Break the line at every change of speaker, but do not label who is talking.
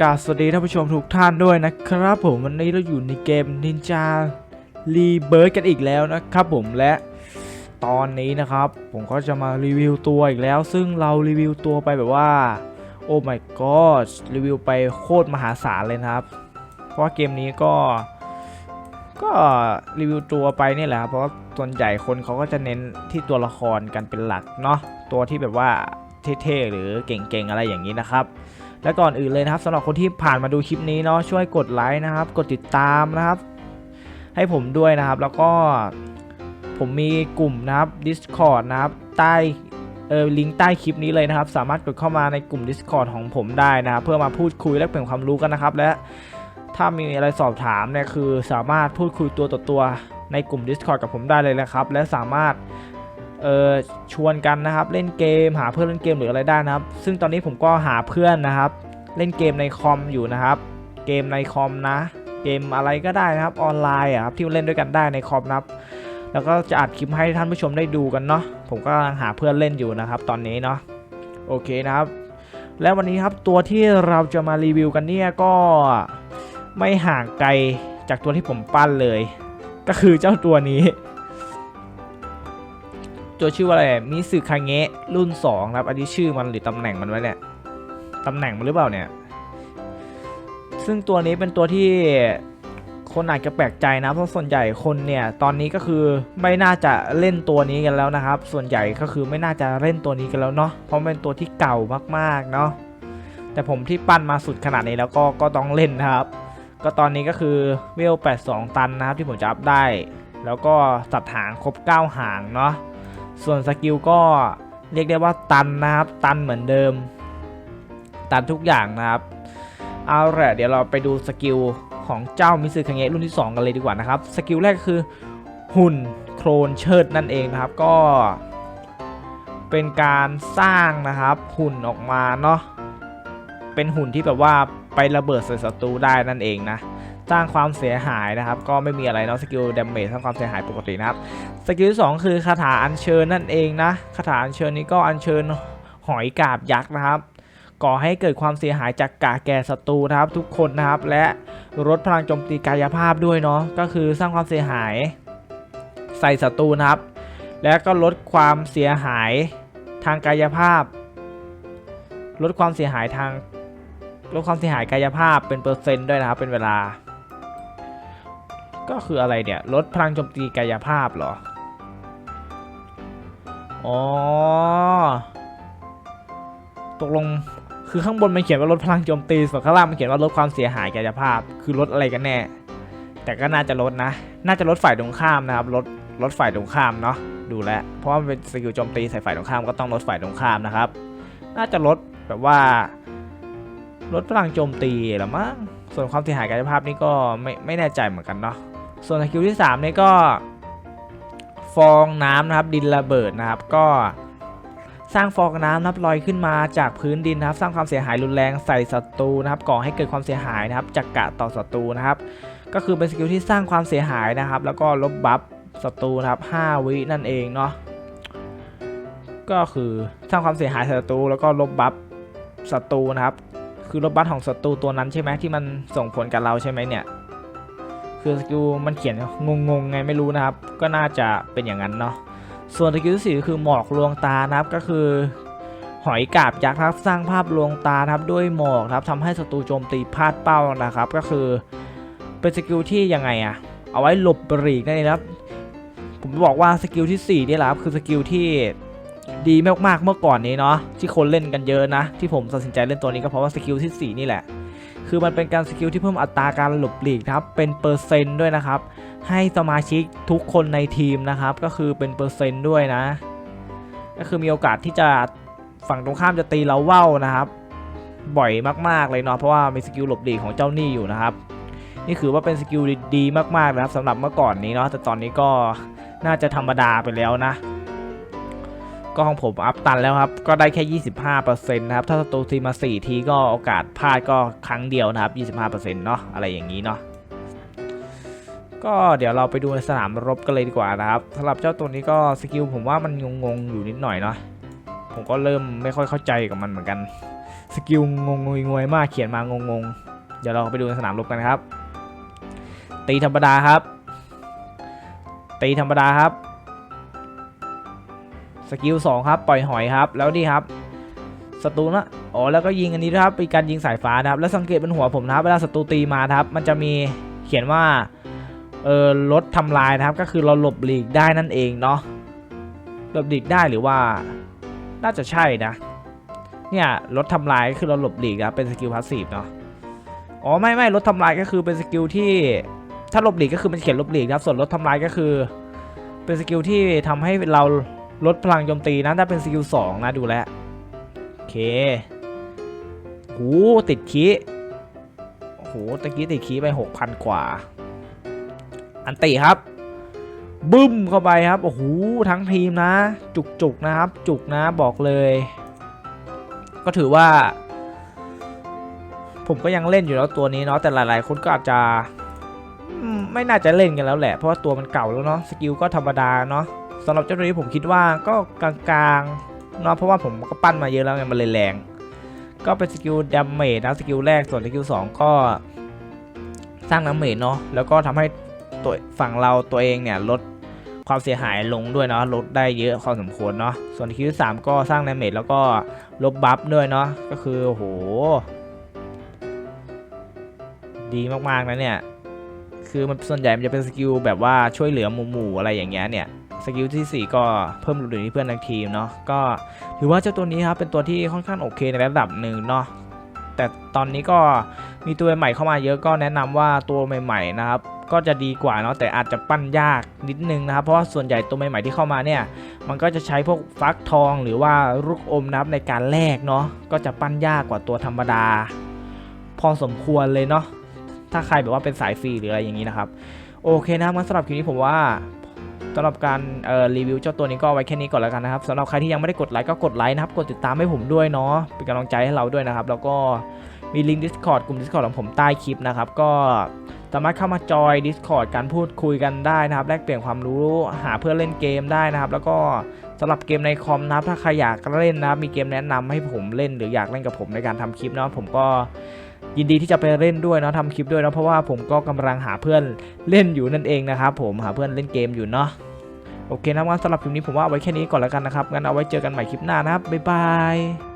กาสวัสดีท่านผู้ชมทุกท่านด้วยนะครับ ผมวันนี้เราอยู่ในเกม Ninja Rebirth กันอีกแล้วนะครับผมและตอนนี้นะครับ ผมก็จะมารีวิวตัวอีกแล้ว ซึ่งเรารีวิวตัวไปแบบว่า โอ้ my god รีวิวไปโคตรมหาศาลเลยนะครับ เพราะเกมนี้ก็ ก็รีวิวตัวไปนี่แหละเพราะส่วนใหญ่คนเขาก็จะเน้นที่ตัวละครกันเป็นหลักเนาะตัวที่แบบว่าเท่ๆหรือเก่งๆอะไรอย่างนี้นะครับ และก่อนอื่นเลยนะครับสำหรับคนที่ผ่านมาดูคลิปนี้เนาะช่วยกดไลค์นะครับ กดติดตามนะครับ ให้ผมด้วยนะครับ แล้วก็ผมมีกลุ่มนะครับ Discord นะครับใต้เออลิงก์ใต้คลิปนี้เลยนะครับ สามารถกดเข้ามาในกลุ่ม Discord ของผมได้นะครับ เพื่อมาพูดคุยและเปลี่ยนความรู้กันนะครับ และถ้ามีอะไรสอบถามเนี่ยคือสามารถพูดคุยตัวต่อตัวในกลุ่ม Discord กับผมได้เลยนะครับ และสามารถ เออชวนกันนะครับ เล่นเกมหาเพื่อนเล่นเกมหรืออะไรได้นะครับ ซึ่งตอนนี้ผมก็หาเพื่อนนะครับ เล่นเกมในคอมอยู่นะครับ เกมในคอมนะ เกมอะไรก็ได้นะครับออนไลน์อะครับที่เล่นด้วยกันได้ในคอมนะครับ แล้วก็จะอัดคลิปให้ท่านผู้ชมได้ดูกันเนาะผมก็หาเพื่อนเล่นอยู่นะครับ ตอนนี้เนาะโอเคนะครับ แล้ววันนี้ครับตัวที่เราจะมารีวิวกันเนี่ยก็ไม่ห่างไกลจากตัวที่ผมปั้นเลย ก็คือเจ้าตัวนี้ ตัวชื่อว่าอะไรมิสึคาเงะรุ่น2ครับอันนี้ชื่อมันหรือตำแหน่งมันไว้เนี่ยตำแหน่งมันหรือเปล่าเนี่ย ซึ่งตัวนี้เป็นตัวที่คนอาจจะแปลกใจนะเพราะส่วนใหญ่คนเนี่ยตอนนี้ก็คือไม่น่าจะเล่นตัวนี้กันแล้วนะครับ ส่วนใหญ่ก็คือไม่น่าจะเล่นตัวนี้กันแล้วเนาะเพราะเป็นตัวที่เก่ามากๆเนาะแต่ผมที่ปั้นมาสุดขนาดนี้แล้วก็ก็ต้องเล่นนะครับ ก็ตอนนี้ก็คือเวล82 ตันนะครับที่ผมจะอัพได้ แล้วก็สัตว์หางครบ 9 หางเนาะ ส่วนสกิลก็เรียกได้ว่าตันนะครับ ตันเหมือนเดิม ตันทุกอย่างนะครับ เอาละเดี๋ยวเราไปดูสกิลของเจ้ามิซึคังเงะรุ่นที่ 2 กันเลยดีกว่านะครับ สกิลแรกคือหุ่นโครนเชิดนั่นเองนะครับ ก็เป็นการสร้างนะครับหุ่นออกมาเนาะเป็นหุ่นที่แบบว่าไประเบิดใส่ศัตรูได้นั่นเองนะ สร้างความเสียหายนะครับ ก็ไม่มีอะไรเนาะสกิลดาเมจสร้างความเสียหายปกตินะครับสกิลที่สองคือคาถาอัญเชิญนั่นเองนะคาถาอัญเชิญนี้ก็อัญเชิญหอยกาบยักษ์นะครับก่อให้เกิดความเสียหายจากกาแก่ศัตรูนะครับ ทุกคนนะครับ และลดพลังโจมตีกายภาพด้วยเนาะก็คือสร้างความเสียหาย ใส่ศัตรูนะครับ และก็ลดความเสียหายทางกายภาพ ลดความเสียหายทางลดความเสียหายกายภาพเป็นเปอร์เซ็นต์ด้วยนะครับเป็นเวลา ก็คืออะไรเนี่ยลดพลังโจมตีกายภาพเหรอ อ๋อ ตกลงคือข้างบนมันเขียนว่าลดพลังโจมตีส่วนข้างล่างมันเขียนว่าลดความเสียหายกายภาพ คือลดอะไรกันแน่ แต่ก็น่าจะลดนะ น่าจะลดฝ่ายตรงข้ามนะครับลดลดฝ่ายตรงข้ามเนาะดูแลเพราะว่ามันเป็นสกิลโจมตีใส่ฝ่ายตรงข้ามก็ต้องลดฝ่ายตรงข้ามนะครับ น่าจะลดแบบว่า ลดพลังโจมตีหรือมั้งส่วนความเสียหายกายภาพนี่ก็ไม่ไม่แน่ใจเหมือนกันเนาะ ส่วนสกิลที่3นี่ก็ฟองน้ำนะครับดินระเบิดนะครับก็สร้างฟองน้ำนะครับลอยขึ้นมาจากพื้นดินนะครับ สร้างความเสียหายรุนแรงใส่ศัตรูนะครับก่อให้เกิดความเสียหายนะครับจากกะต่อศัตรูนะครับ ก็คือเป็นสกิลที่สร้างความเสียหายนะครับ แล้วก็ลบบัฟศัตรูนะครับ5วินั่นเองเนาะก็คือสร้างความเสียหายใส่ศัตรูแล้วก็ลบบัฟศัตรูนะครับ คือลบบัฟของศัตรูตัวนั้นใช่ไหมที่มันส่งผลกับเราใช่ไหมเนี่ย คือสกิลมันเขียนงงๆไงไม่รู้นะครับ ก็น่าจะเป็นอย่างนั้นเนาะส่วนสกิลที่สี่คือหมอกลวงตานะครับก็คือ หอยกาบยักษ์ครับสร้างภาพลวงตานะครับด้วยหมอกครับทำให้ศัตรูโจมตีพลาดเป้านะครับ ก็คือเป็นสกิลที่ยังไงอะเอาไว้หลบปรีกนั่นเองนะครับ ผมบอกว่าสกิลที่สี่นี่แหละครับคือสกิลที่ดีมากๆเมื่อก่อนนี้เนาะที่คนเล่นกันเยอะนะ ที่ผมตัดสินใจเล่นตัวนี้ก็เพราะว่าสกิลที่สี่นี่แหละ คือมันเป็นการสกิลที่เพิ่มอัตราการหลบหลีกครับเป็นเปอร์เซนต์ด้วยนะครับ ให้สมาชิกทุกคนในทีมนะครับ ก็คือเป็นเปอร์เซนต์ด้วยนะ ก็คือมีโอกาสที่จะฝั่งตรงข้ามจะตีเราเว้านะครับ บ่อยมากๆเลยเนาะเพราะว่ามีสกิลหลบหลีกของเจ้าหนี้อยู่นะครับ นี่คือว่าเป็นสกิลดีๆมากๆนะครับสำหรับเมื่อก่อนนี้เนาะแต่ตอนนี้ก็น่าจะธรรมดาไปแล้วนะ ก็ของผมอัพตันแล้วครับ ก็ได้แค่ 25%นะครับ ถ้าศัตรูทีมมา 4 ทีก็โอกาสพลาดก็ครั้งเดียวนะครับ 25%เนาะอะไรอย่างนี้เนาะก็เดี๋ยวเราไปดูในสนามรบกันเลยดีกว่านะครับสำหรับเจ้าตัวนี้ก็สกิลผมว่ามันงงๆอยู่นิดหน่อยเนาะผมก็เริ่มไม่ค่อยเข้าใจกับมันเหมือนกันสกิลงงงวยมากเขียนมางงงเดี๋ยวเราไปดูในสนามรบกันนะครับ ตีธรรมดาครับ ตีธรรมดาครับ สกิลสองครับปล่อยหอยครับ แล้วนี่ครับศัตรูนะอ๋อแล้วก็ยิงอันนี้ด้วยครับเป็นการยิงสายฟ้านะครับ แล้วสังเกตบนหัวผมนะครับเวลาศัตรูตีมาครับ มันจะมีเขียนว่าเออลดทำลายนะครับ ก็คือเราหลบหลีกได้นั่นเองเนาะหลบหลีกได้หรือว่าน่าจะใช่นะเนี่ยลดทำลายก็คือเราหลบหลีกนะครับเป็นสกิลพาสซีฟเนาะอ๋อไม่ไม่ลดทำลายก็คือเป็นสกิลที่ถ้าหลบหลีกก็คือมันเขียนหลบหลีกนะครับส่วนลดทำลายก็คือ เป็นสกิลที่ทำให้เรา ลดพลังโจมตีนะถ้าเป็นสกิลสองนะดูแลโอเคโหติดคีโอ้โหตะกี้ติดคีไปหกพันกว่า อันติครับ บึ้มเข้าไปครับ โอ้โหทั้งทีมนะ จุกๆนะครับ จุกนะบอกเลย ก็ถือว่า ผมก็ยังเล่นอยู่แล้วตัวนี้เนาะแต่หลายๆคนก็อาจจะไม่น่าจะเล่นกันแล้วแหละ เพราะว่าตัวมันเก่าแล้วเนาะสกิลก็ธรรมดาเนาะ สำหรับเจ้าตัวนี้ผมคิดว่าก็กลางๆเนาะเพราะว่าผมก็ปั้นมาเยอะแล้วไงมันเลยแรง ก็เป็นสกิลดาเมจนะสกิลแรกส่วนสกิลสองก็สร้างน้ำเมจเนาะแล้วก็ทำให้ตัวฝั่งเราตัวเองเนี่ยลดความเสียหายลงด้วยเนาะลดได้เยอะพอสมควรเนาะส่วนคิวสามก็สร้างดาเมจแล้วก็ลบบัฟด้วยเนาะก็คือโอ้โห ดีมากๆนะเนี่ยคือมันส่วนใหญ่มันจะเป็นสกิลแบบว่าช่วยเหลือหมู่ๆอะไรอย่างเงี้ยเนี่ย สกิลที่ 4 ก็เพิ่มหลุดที่เพื่อนในทีมเนาะก็ถือว่าเจ้าตัวนี้ครับเป็นตัวที่ค่อนข้างโอเคในระดับหนึ่งเนาะแต่ตอนนี้ก็มีตัวใหม่เข้ามาเยอะก็แนะนำว่าตัวใหม่ๆนะครับก็จะดีกว่าเนาะแต่อาจจะปั้นยากนิดนึงนะครับ เพราะว่าส่วนใหญ่ตัวใหม่ๆที่เข้ามาเนี่ยมันก็จะใช้พวกฟักทองหรือว่าลูกอมนับในการแลกเนาะก็จะปั้นยากกว่าตัวธรรมดา พอสมควรเลยเนาะถ้าใครแบบว่าเป็นสายฟรีหรืออะไรอย่างนี้นะครับ โอเคนะครับงั้นสำหรับคลิปนี้ผมว่า สำหรับการรีวิวเจ้าตัวนี้ก็ไว้แค่นี้ก่อนแล้วกันนะครับสำหรับใครที่ยังไม่ได้กดไลค์ก็กดไลค์นะครับ กดติดตามให้ผมด้วยเนาะเป็นกำลังใจให้เราด้วยนะครับ แล้วก็มีลิงก์ Discord กลุ่ม Discord ของผมใต้คลิปนะครับ ก็สามารถเข้ามาจอย Discord การพูดคุยกันได้นะครับ แลกเปลี่ยนความรู้หาเพื่อนเล่นเกมได้นะครับ แล้วก็สำหรับเกมในคอมนะครับถ้าใครอยากเล่นนะครับมีเกมแนะนำให้ผมเล่นหรืออยากเล่นกับผมในการทำคลิปเนาะผมก็ ยินดีที่จะไปเล่นด้วยเนาะทำคลิปด้วยเนาะเพราะว่าผมก็กำลังหาเพื่อนเล่นอยู่นั่นเองนะครับผมหาเพื่อนเล่นเกมอยู่เนาะโอเคนะครับงั้นสำหรับคลิปนี้ผมว่าเอาไว้แค่นี้ก่อนแล้วกันนะครับงั้นเอาไว้เจอกันใหม่คลิปหน้านะครับบ๊ายบาย